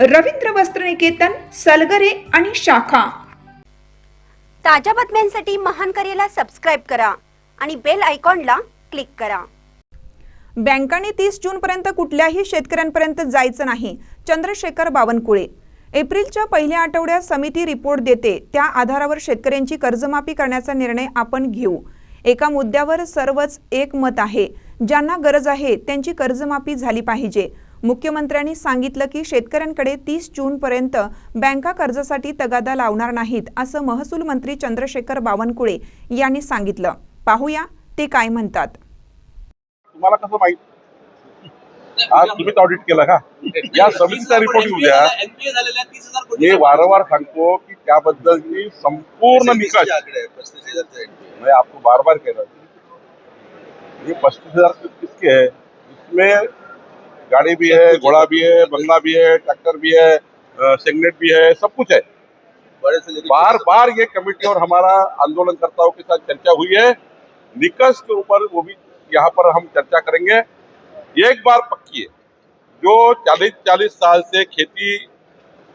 रवींद्र वस्त्रनिकेतन सलगरे आणि शाखा. ताज्या बातम्यांसाठी महान करेला सबस्क्राईब करा आणि बेल आयकॉनला क्लिक करा. बँकांनी तीस जूनपर्यंत कुठल्याही शेतकऱ्यांपर्यंत जायचं नाही. चंद्रशेखर बावनकुळे. एप्रिलच्या पहिल्या आठवड्यात समिती रिपोर्ट देते. त्या आधारावर शेतकऱ्यांची कर्जमाफी करण्याचा निर्णय आपण घेऊ. एका मुद्द्यावर सर्वच एक मत आहे. ज्यांना गरज आहे त्यांची कर्जमाफी झाली पाहिजे. मुख्यमंत्र्यांनी सांगितलं की शेतकऱ्यांकडे तीस जूनपर्यंत बँका कर्जासाठी तगादा लावणार नाहीत असं महसूल मंत्री चंद्रशेखर बावनकुळे यांनी सांगितलं. पाहूया ते काय म्हणतात. तुम्हाला कसं माहीत? आज तुम्हीच ऑडिट केला का? या समितीचा रिपोर्ट येऊ द्या. एनपीए झालेल्या तीस हजार कोटी मी वारंवार सांगतो की संपूर्ण निकष आकडे पस्तीस हजारचा NPA. मैं आपको बार बार कह रहा हूँ ये पच्चीस हजार किसके है इसमें गाड़ी भी है घोड़ा भी है बंगला भी है ट्रैक्टर भी है सिग्नेट भी है सब कुछ है। बार बार ये कमेटी और हमारा आंदोलनकर्ताओं के साथ चर्चा हुई है। निकस के ऊपर वो भी यहाँ पर हम चर्चा करेंगे। एक बार पक्की है जो 40 40 साल से खेती